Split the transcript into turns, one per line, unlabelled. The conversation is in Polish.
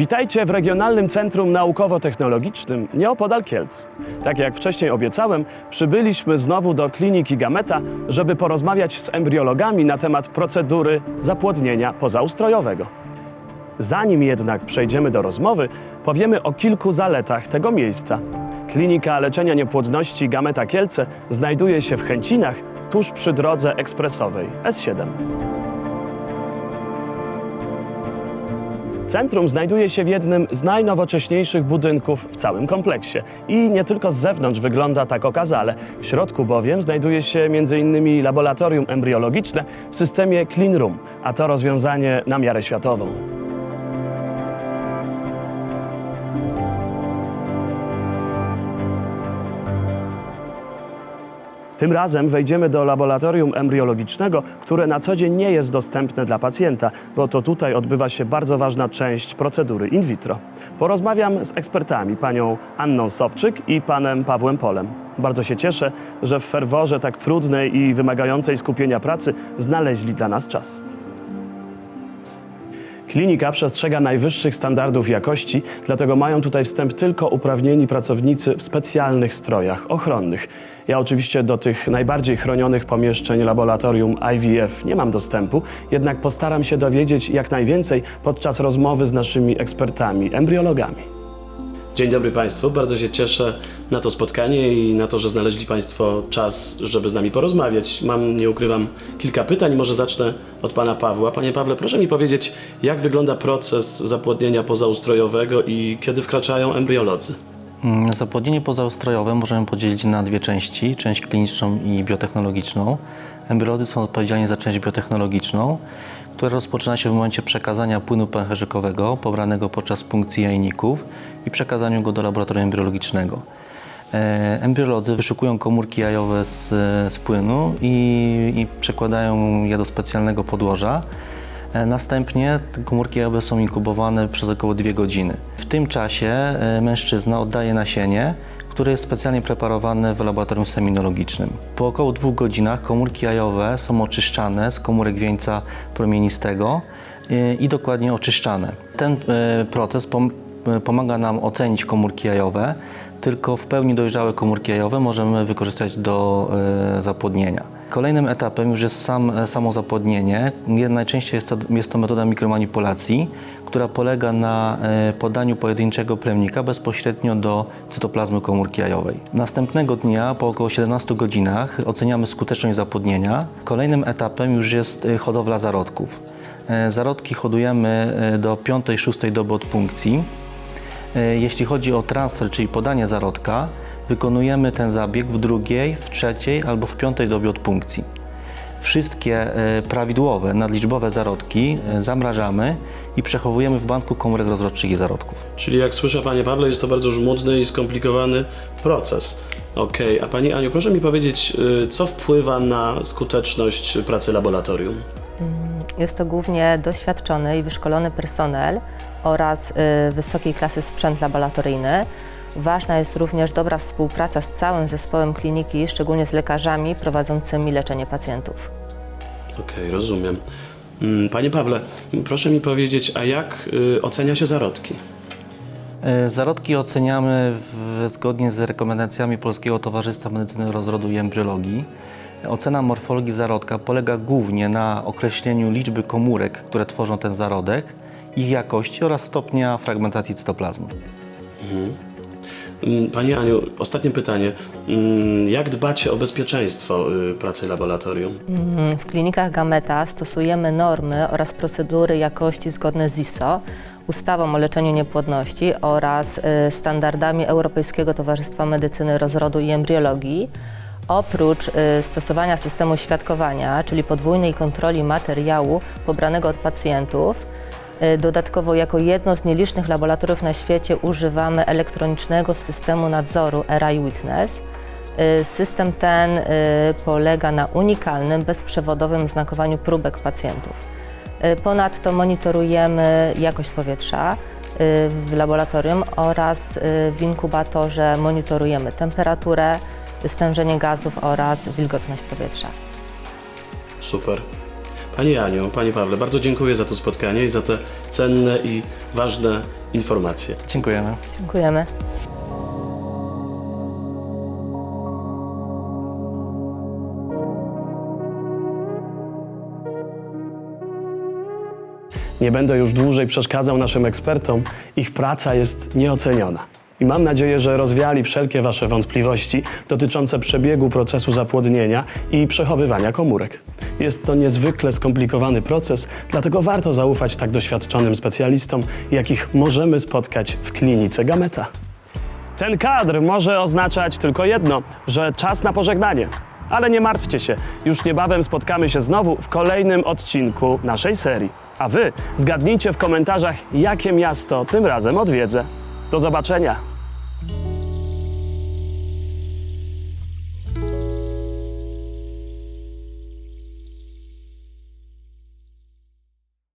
Witajcie w Regionalnym Centrum Naukowo-Technologicznym nieopodal Kielc. Tak jak wcześniej obiecałem, przybyliśmy znowu do kliniki Gameta, żeby porozmawiać z embriologami na temat procedury zapłodnienia pozaustrojowego. Zanim jednak przejdziemy do rozmowy, powiemy o kilku zaletach tego miejsca. Klinika leczenia niepłodności Gameta Kielce znajduje się w Chęcinach, tuż przy drodze ekspresowej S7. Centrum znajduje się w jednym z najnowocześniejszych budynków w całym kompleksie i nie tylko z zewnątrz wygląda tak okazale. W środku bowiem znajduje się m.in. laboratorium embriologiczne w systemie Clean Room, a to rozwiązanie na miarę światową. Tym razem wejdziemy do laboratorium embriologicznego, które na co dzień nie jest dostępne dla pacjenta, bo to tutaj odbywa się bardzo ważna część procedury in vitro. Porozmawiam z ekspertami, panią Anną Sobczyk i panem Pawłem Polem. Bardzo się cieszę, że w ferworze tak trudnej i wymagającej skupienia pracy znaleźli dla nas czas. Klinika przestrzega najwyższych standardów jakości, dlatego mają tutaj wstęp tylko uprawnieni pracownicy w specjalnych strojach ochronnych. Ja oczywiście do tych najbardziej chronionych pomieszczeń laboratorium IVF nie mam dostępu, jednak postaram się dowiedzieć jak najwięcej podczas rozmowy z naszymi ekspertami, embriologami. Dzień dobry Państwu, bardzo się cieszę na to spotkanie i na to, że znaleźli Państwo czas, żeby z nami porozmawiać. Mam, nie ukrywam, kilka pytań. Może zacznę od Pana Pawła. Panie Pawle, proszę mi powiedzieć, jak wygląda proces zapłodnienia pozaustrojowego i kiedy wkraczają embriolodzy?
Mm, Zapłodnienie pozaustrojowe możemy podzielić na dwie części, część kliniczną i biotechnologiczną. Embriolodzy są odpowiedzialni za część biotechnologiczną, która rozpoczyna się w momencie przekazania płynu pęcherzykowego pobranego podczas punkcji jajników i przekazaniu go do laboratorium embriologicznego. E, Embriolodzy wyszukują komórki jajowe z, z płynu i, i przekładają je do specjalnego podłoża. E, Następnie komórki jajowe są inkubowane przez około 2 godziny. W tym czasie e, mężczyzna oddaje nasienie, które jest specjalnie preparowane w laboratorium seminologicznym. Po około dwóch godzinach komórki jajowe są oczyszczane z komórek wieńca promienistego e, i dokładnie oczyszczane. Ten proces pom- pomaga nam ocenić komórki jajowe, tylko w pełni dojrzałe komórki jajowe możemy wykorzystać do zapłodnienia. Kolejnym etapem już jest sam, e, samo zapłodnienie. Nie- Najczęściej jest to, jest to metoda mikromanipulacji, która polega na e, podaniu pojedynczego plemnika bezpośrednio do cytoplazmy komórki jajowej. Następnego dnia, po około 17 godzinach, oceniamy skuteczność zapłodnienia. Kolejnym etapem już jest e, hodowla zarodków. Zarodki hodujemy do 5-6 doby od punkcji. Jeśli chodzi o transfer, czyli podanie zarodka, wykonujemy ten zabieg w drugiej, w trzeciej albo w piątej dobie od punkcji. Wszystkie e, prawidłowe, nadliczbowe zarodki e, zamrażamy i przechowujemy w banku komórek rozrodczych i zarodków.
Czyli jak słyszę, Panie Pawle, jest to bardzo żmudny i skomplikowany proces. Okej, a Pani Aniu, proszę mi powiedzieć, y, co wpływa na skuteczność pracy laboratorium?
Jest to głównie doświadczony i wyszkolony personel oraz wysokiej klasy sprzęt laboratoryjny. Ważna jest również dobra współpraca z całym zespołem kliniki, szczególnie z lekarzami prowadzącymi leczenie pacjentów.
Okej, rozumiem. Mm, Panie Pawle, proszę mi powiedzieć, a jak y, ocenia się zarodki?
E, Zarodki oceniamy w, zgodnie z rekomendacjami Polskiego Towarzystwa Medycyny Rozrodu i Embriologii. Ocena morfologii zarodka polega głównie na określeniu liczby komórek, które tworzą ten zarodek, ich jakości oraz stopnia fragmentacji cytoplazmy.
Mm, Pani Aniu, ostatnie pytanie. Mm, Jak dbacie o bezpieczeństwo y, pracy laboratorium?
Mm, W klinikach Gameta stosujemy normy oraz procedury jakości zgodne z ISO, ustawą o leczeniu niepłodności oraz y, standardami Europejskiego Towarzystwa Medycyny Rozrodu i Embriologii. Oprócz y, stosowania systemu świadkowania, czyli podwójnej kontroli materiału pobranego od pacjentów, dodatkowo jako jedno z nielicznych laboratoriów na świecie używamy elektronicznego systemu nadzoru RI Witness. Y, System ten y, polega na unikalnym, bezprzewodowym znakowaniu próbek pacjentów. Ponadto monitorujemy jakość powietrza w laboratorium oraz w inkubatorze monitorujemy temperaturę, stężenie gazów oraz wilgotność powietrza.
Super. Pani Aniu, Panie Pawle, bardzo dziękuję za to spotkanie i za te cenne i ważne informacje.
Dziękujemy.
Dziękujemy.
Nie będę już dłużej przeszkadzał naszym ekspertom. Ich praca jest nieoceniona. I mam nadzieję, że rozwiali wszelkie Wasze wątpliwości dotyczące przebiegu procesu zapłodnienia i przechowywania komórek. Jest to niezwykle skomplikowany proces, dlatego warto zaufać tak doświadczonym specjalistom, jakich możemy spotkać w klinice Gameta. Ten kadr może oznaczać tylko jedno, że czas na pożegnanie. Ale nie martwcie się, już niebawem spotkamy się znowu w kolejnym odcinku naszej serii. A wy zgadnijcie w komentarzach, jakie miasto tym razem odwiedzę. Do zobaczenia!